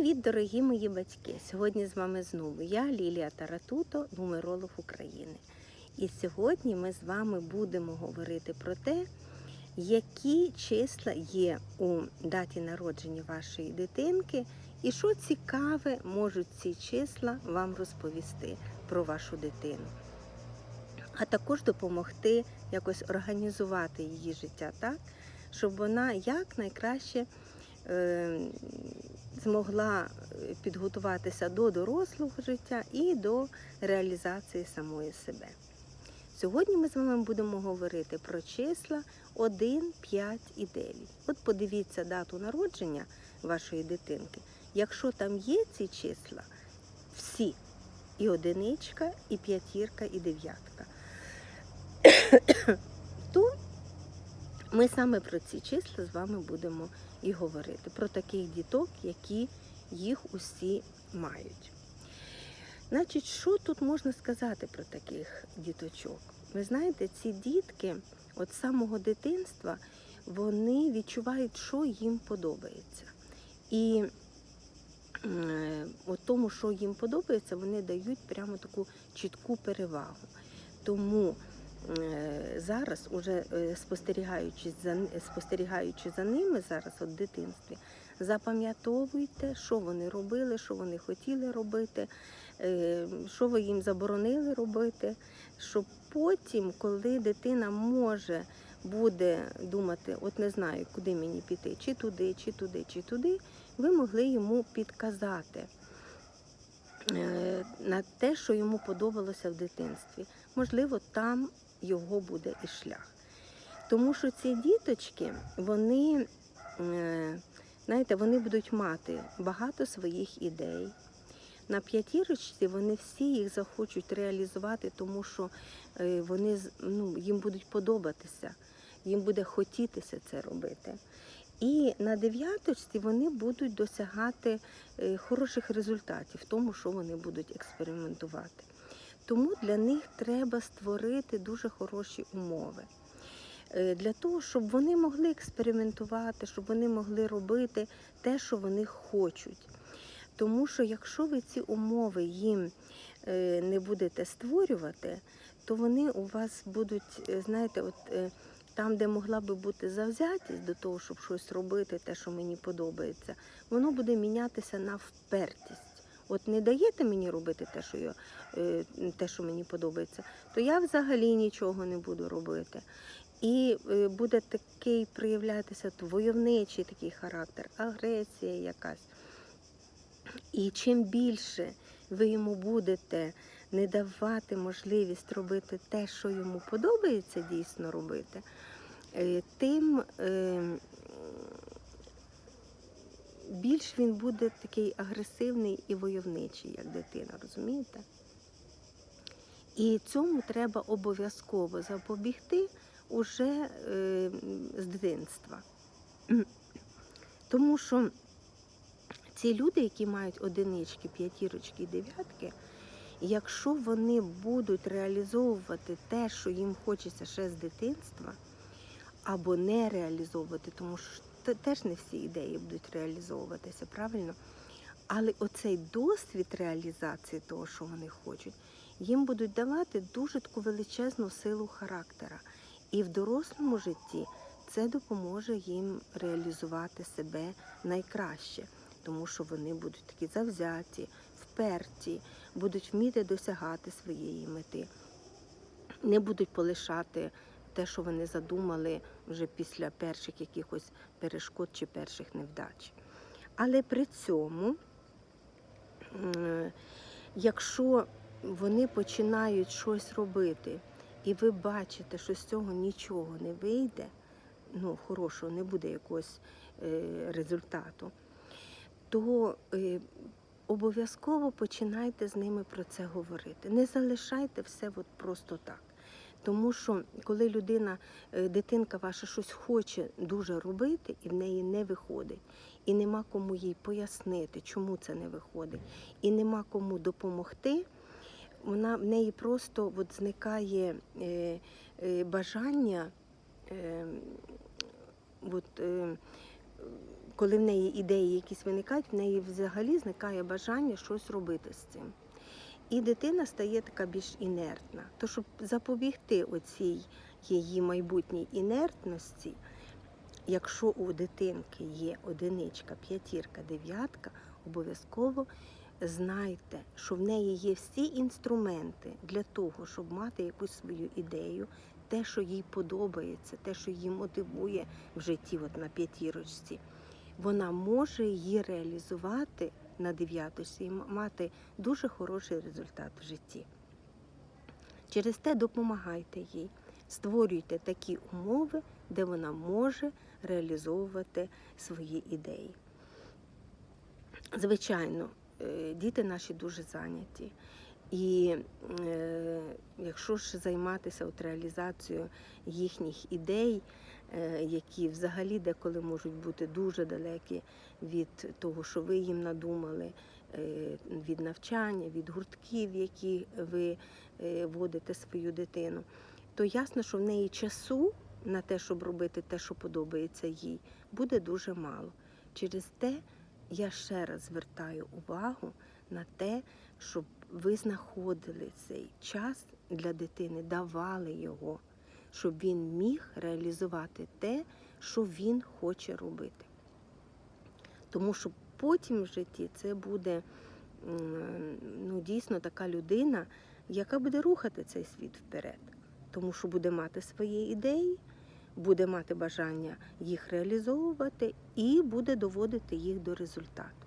Привіт, дорогі мої батьки! Сьогодні з вами знову я, Лілія Таратуто, нумеролог України. І сьогодні ми з вами будемо говорити про те, які числа є у даті народження вашої дитинки, і що цікаве можуть ці числа вам розповісти про вашу дитину. А також допомогти якось організувати її життя так, щоб вона якнайкраще е, змогла е, підготуватися до дорослого життя і до реалізації самої себе. Сьогодні ми з вами будемо говорити про числа 1, 5 і 9. От подивіться дату народження вашої дитинки. Якщо там є ці числа, всі, і одиничка, і п'ятірка, і дев'ятка, то ми саме про ці числа з вами будемо і говорити, про таких діток, які їх усі мають. Значить, що тут можна сказати про таких діточок? Ви знаєте, ці дітки от самого дитинства вони відчувають, що їм подобається. І е, от тому, що їм подобається, вони дають прямо таку чітку перевагу. Тому зараз, уже е, спостерігаючи за, спостерігаючи за ними зараз от в дитинстві, запам'ятовуйте, що вони робили, що вони хотіли робити, е, що ви їм заборонили робити, щоб потім, коли дитина може буде думати, от не знаю, куди мені піти, чи туди, чи туди, чи туди, ви могли йому підказати е, на те, що йому подобалося в дитинстві. Можливо, там його буде і шлях. Тому що ці діточки, вони, е, знаєте, вони будуть мати багато своїх ідей. На п'ятірочці вони всі їх захочуть реалізувати, тому що е, вони ну, їм будуть подобатися, їм буде хотітися це робити. І на дев'яточці вони будуть досягати е, хороших результатів в тому, що вони будуть експериментувати. Тому для них треба створити дуже хороші умови. Е, Для того, щоб вони могли експериментувати, щоб вони могли робити те, що вони хочуть. Тому що якщо ви ці умови їм е, не будете створювати, то вони у вас будуть, е, знаєте, от там, де могла би бути завзятість до того, щоб щось робити, те, що мені подобається, воно буде мінятися на впертість. От не даєте мені робити те, що я, е, те, що мені подобається, то я взагалі нічого не буду робити. І е, буде такий проявлятися войовничий такий характер, агресія якась. І чим більше ви йому будете не давати можливість робити те, що йому подобається дійсно робити, е, тим більш він буде такий агресивний і войовничий, як дитина, розумієте? І цьому треба обов'язково запобігти уже е, з дитинства. Тому що ці люди, які мають одинички, п'ятірочки і дев'ятки, якщо вони будуть реалізовувати те, що їм хочеться ще з дитинства, або не реалізовувати, тому що теж не всі ідеї будуть реалізовуватися, правильно? Але оцей досвід реалізації того, що вони хочуть, їм будуть давати дуже таку величезну силу характера. І в дорослому житті це допоможе їм реалізувати себе найкраще, тому що вони будуть такі завзяті, вперті, будуть вміти досягати своєї мети, не будуть полишати те, що вони задумали вже після перших якихось перешкод чи перших невдач. Але при цьому, якщо вони починають щось робити, і ви бачите, що з цього нічого не вийде, ну, хорошого не буде якогось е, результату, то е, обов'язково починайте з ними про це говорити. Не залишайте все от просто так. Тому що коли людина, е, дитинка ваша щось хоче дуже робити, і в неї не виходить, і нема кому їй пояснити, чому це не виходить, і нема кому допомогти, вона в неї просто от зникає е, е, бажання. Е, от, е, коли в неї ідеї якісь виникають, в неї взагалі зникає бажання щось робити з цим. І дитина стає така більш інертна. То щоб запобігти оцій її майбутній інертності, якщо у дитинки є одиничка, п'ятірка, дев'ятка, обов'язково знайте, що в неї є всі інструменти для того, щоб мати якусь свою ідею, те, що їй подобається, те, що її мотивує в житті, от на п'ятірочці, вона може її реалізувати на дев'яточці і мати дуже хороший результат в житті. Через те допомагайте їй, створюйте такі умови, де вона може реалізовувати свої ідеї. Звичайно, е, діти наші дуже зайняті. І е, якщо ж займатися от реалізацією їхніх ідей, які взагалі деколи можуть бути дуже далекі від того, що ви їм надумали, е, від навчання, від гуртків, які ви е, водите свою дитину, то ясно, що в неї часу на те, щоб робити те, що подобається їй, буде дуже мало. Через те я ще раз звертаю увагу на те, щоб ви знаходили цей час для дитини, давали його, щоб він міг реалізувати те, що він хоче робити. Тому що потім в житті це буде ну, дійсно така людина, яка буде рухати цей світ вперед, тому що буде мати свої ідеї, буде мати бажання їх реалізовувати і буде доводити їх до результату.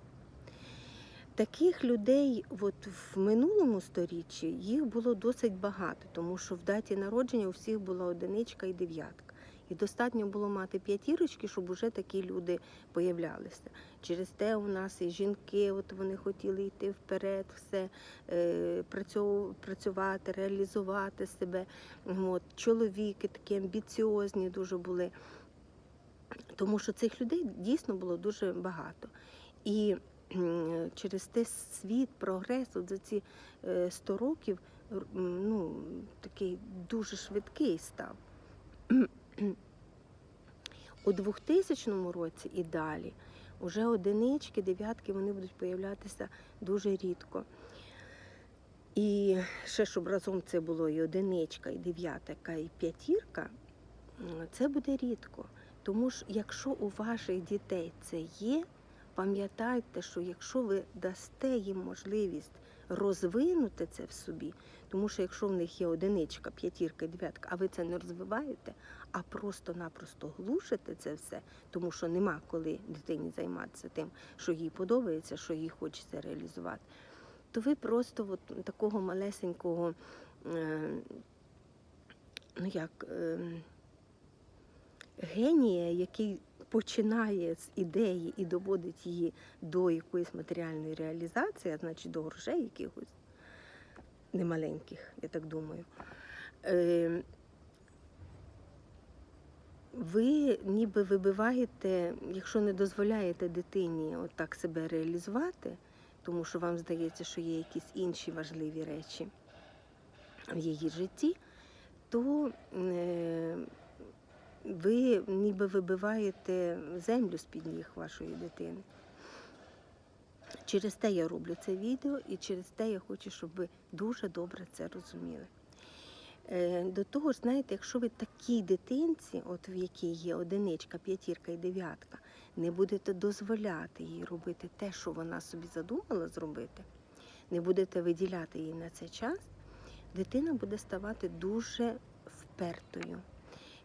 Таких людей от в минулому сторіччі їх було досить багато, тому що в даті народження у всіх була одиничка і дев'ятка. І достатньо було мати п'ятірочки, щоб уже такі люди появлялися. Через те у нас і жінки, от вони хотіли йти вперед, все е, працювати, реалізувати себе. От, чоловіки такі амбіціозні дуже були. Тому що цих людей дійсно було дуже багато. І через те світ, прогрес, за ці е, 100 років ну, такий дуже швидкий став. У 2000 році і далі вже одинички, дев'ятки вони будуть появлятися дуже рідко. І ще щоб разом це було і одиничка, і дев'ятка, і п'ятірка, це буде рідко. Тому ж, якщо у ваших дітей це є, пам'ятайте, що якщо ви дасте їм можливість розвинути це в собі, тому що якщо в них є одиничка, п'ятірка, дев'ятка, а ви це не розвиваєте, а просто-напросто глушите це все, тому що нема коли дитині займатися тим, що їй подобається, що їй хочеться реалізувати, то ви просто от такого малесенького, е, ну як. Генія, який починає з ідеї і доводить її до якоїсь матеріальної реалізації, а значить до грошей якихось немаленьких, я так думаю. Е, Ви ніби вибиваєте, якщо не дозволяєте дитині отак себе реалізувати, тому що вам здається, що є якісь інші важливі речі в її житті, то е, ви ніби вибиваєте землю з-під ніг вашої дитини. Через те я роблю це відео і через те я хочу, щоб ви дуже добре це розуміли. Е, До того ж, знаєте, якщо ви такій дитинці, от в якій є одиничка, п'ятірка і дев'ятка, не будете дозволяти їй робити те, що вона собі задумала зробити, не будете виділяти їй на це час, дитина буде ставати дуже впертою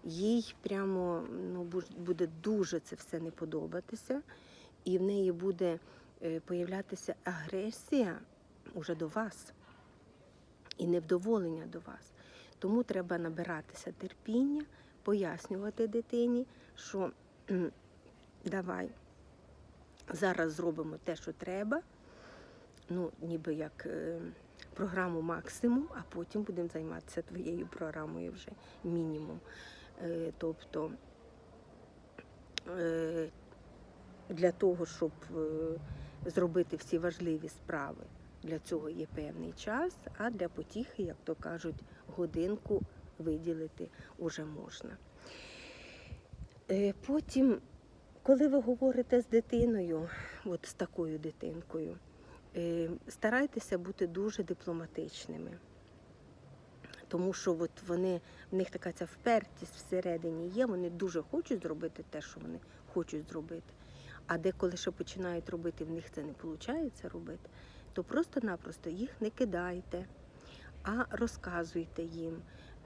їй прямо ну, буде дуже це все не подобатися, і в неї буде е, появлятися агресія уже до вас і невдоволення до вас. Тому треба набиратися терпіння, пояснювати дитині, що давай зараз зробимо те, що треба, ну, ніби як е, програму максимум, а потім будемо займатися твоєю програмою вже мінімум. Е, Тобто е, для того, щоб е, зробити всі важливі справи, для цього є певний час, а для потіхи, як то кажуть, годинку виділити вже можна. Потім коли ви говорите з дитиною, от з такою дитинкою, старайтеся бути дуже дипломатичними. Тому що от вони, в них така ця впертість всередині є, вони дуже хочуть зробити те, що вони хочуть зробити. А деколи ще починають робити, в них це не виходить робити, то просто-напросто їх не кидайте, а розказуйте їм,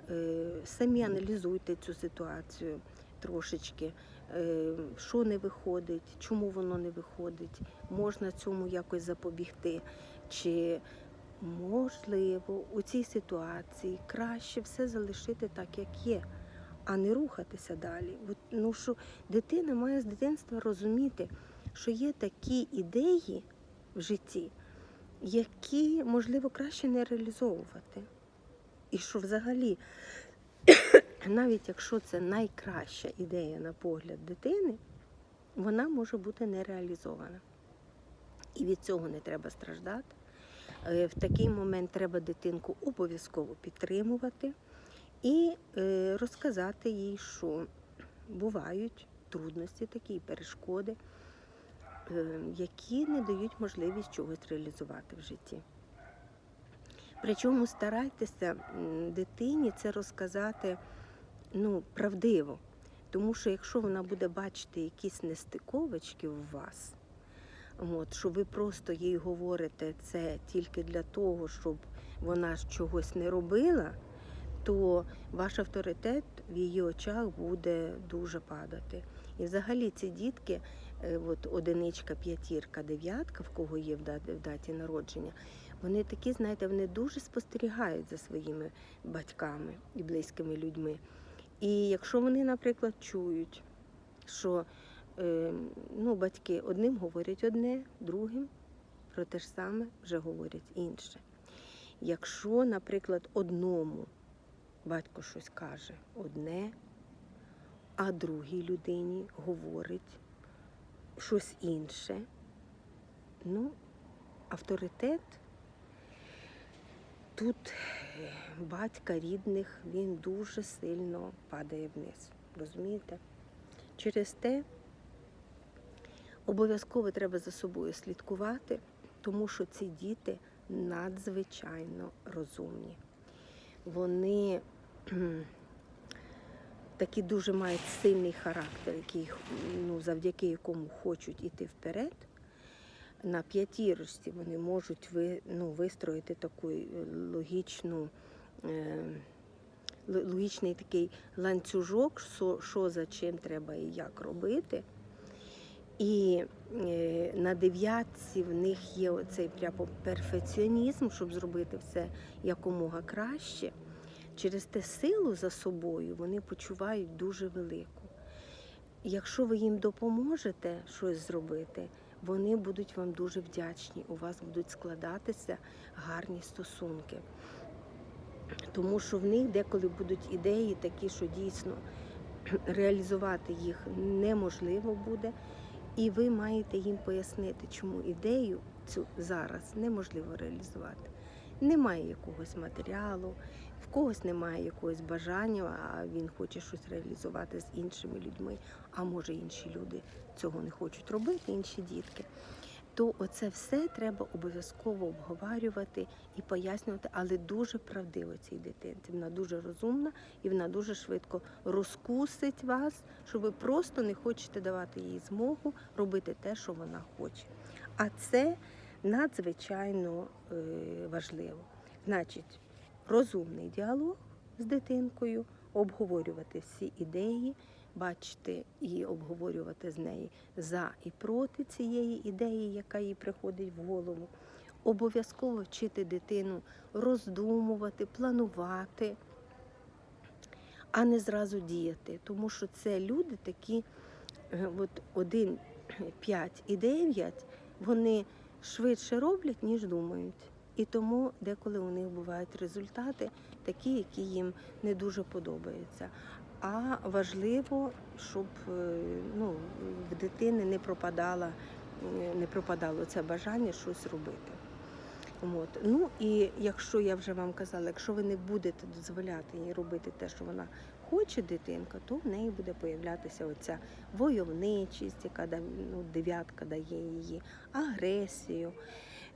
е, самі аналізуйте цю ситуацію трошечки, е, що не виходить, чому воно не виходить, можна цьому якось запобігти. Чи можливо у цій ситуації краще все залишити так, як є, а не рухатися далі. Ну що дитина має з дитинства розуміти, що є такі ідеї в житті, які можливо краще не реалізовувати. І що взагалі, навіть якщо це найкраща ідея на погляд дитини, вона може бути не реалізована. І від цього не треба страждати. Е, В такий момент треба дитинку обов'язково підтримувати і е, розказати їй, що бувають трудності, такі перешкоди, е, які не дають можливість чогось реалізувати в житті. Причому старайтеся дитині це розказати ну, правдиво, тому що якщо вона буде бачити якісь нестиковочки у вас, От, що ви просто їй говорите це тільки для того, щоб вона чогось не робила, то ваш авторитет в її очах буде дуже падати. І взагалі ці дітки, е, от одиничка, п'ятірка, дев'ятка, в кого є в даті, народження, вони такі, знаєте, вони дуже спостерігають за своїми батьками і близькими людьми. І якщо вони, наприклад, чують, що ну, батьки одним говорять одне, другим про те ж саме вже говорять інше. Якщо, наприклад, одному батько щось каже одне, а другій людині говорить щось інше, ну, авторитет тут е, батька рідних, він дуже сильно падає вниз. Розумієте? Через те обов'язково треба за собою слідкувати, тому що ці діти надзвичайно розумні. Вони такі дуже мають сильний характер, який, ну, завдяки якому хочуть іти вперед. На п'ятірочці вони можуть ви, ну, вистроїти таку е, логічну, е, логічний такий ланцюжок, що, що за чим треба і як робити. І е, на дев'ятці в них є оцей прямо перфекціонізм, щоб зробити все якомога краще. Через те силу за собою вони почувають дуже велику. Якщо ви їм допоможете щось зробити, вони будуть вам дуже вдячні. У вас будуть складатися гарні стосунки. Тому що в них деколи будуть ідеї такі, що дійсно реалізувати їх неможливо буде. І ви маєте їм пояснити, чому ідею цю зараз неможливо реалізувати. Немає якогось матеріалу, в когось немає якогось бажання, а він хоче щось реалізувати з іншими людьми, а може інші люди цього не хочуть робити, інші дітки. То оце все треба обов'язково обговорювати і пояснювати, але дуже правдиво цій дитинці. Вона дуже розумна і вона дуже швидко розкусить вас, що ви просто не хочете давати їй змогу робити те, що вона хоче. А це надзвичайно е, важливо. Значить, розумний діалог з дитинкою, обговорювати всі ідеї, бачити і обговорювати з нею за і проти цієї ідеї, яка їй приходить в голову. Обов'язково вчити дитину роздумувати, планувати, а не зразу діяти. Тому що це люди такі, е, от 1, 5 і 9, вони швидше роблять, ніж думають. І тому деколи у них бувають результати такі, які їм не дуже подобаються. А важливо, щоб е, ну, в дитини не пропадала, е, не пропадало це бажання щось робити. От. Ну і якщо я вже вам казала, якщо ви не будете дозволяти їй робити те, що вона хоче дитинка, то в неї буде появлятися оця войовничість, яка ну, дев'ятка дає її, агресію.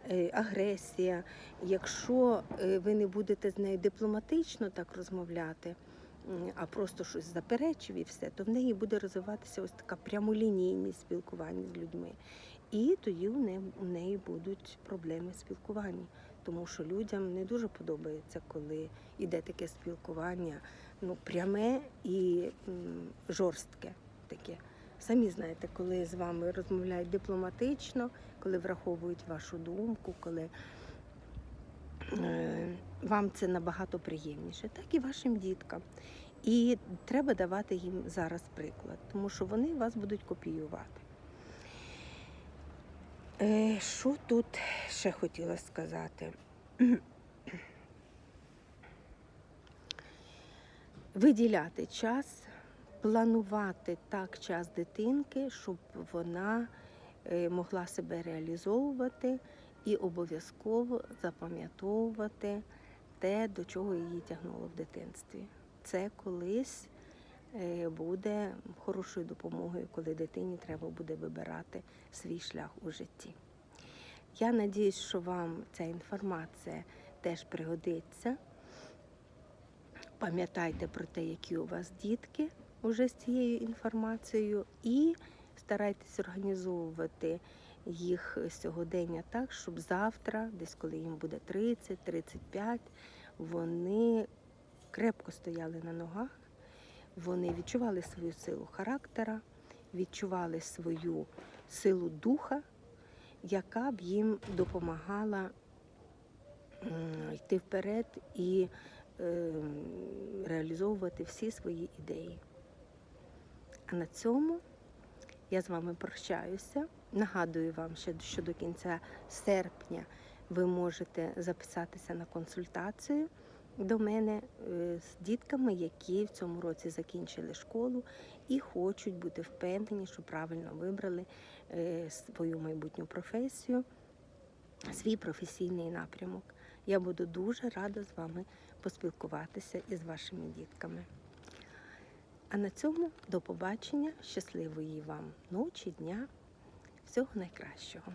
е, Агресія. Якщо е, ви не будете з нею дипломатично так розмовляти, а просто щось заперечив і все, то в неї буде розвиватися ось така прямолінійність спілкування з людьми. І тоді у неї, будуть проблеми в спілкуванні, тому що людям не дуже подобається, коли йде таке спілкування, ну пряме і м, жорстке таке. Самі знаєте, коли з вами розмовляють дипломатично, коли враховують вашу думку, коли вам це набагато приємніше, так і вашим діткам. І треба давати їм зараз приклад, тому що вони вас будуть копіювати. Е, Що тут ще хотіла сказати? Виділяти час, планувати так час дитинки, щоб вона е, могла себе реалізовувати і обов'язково запам'ятовувати те, до чого її тягнуло в дитинстві. Це колись е, буде хорошою допомогою, коли дитині треба буде вибирати свій шлях у житті. Я надіюсь, що вам ця інформація теж пригодиться. Пам'ятайте про те, які у вас дітки уже з цією інформацією, і старайтесь організовувати їх сьогодення так, щоб завтра, десь коли їм буде 30-35, вони крепко стояли на ногах, вони відчували свою силу характера, відчували свою силу духа, яка б їм допомагала йти вперед і е, реалізовувати всі свої ідеї. А на цьому я з вами прощаюся. Нагадую вам, що до кінця серпня ви можете записатися на консультацію до мене е, з дітками, які в цьому році закінчили школу і хочуть бути впевнені, що правильно вибрали е, свою майбутню професію, свій професійний напрямок. Я буду дуже рада з вами поспілкуватися із вашими дітками. А на цьому до побачення, щасливої вам ночі, дня, всього найкращого.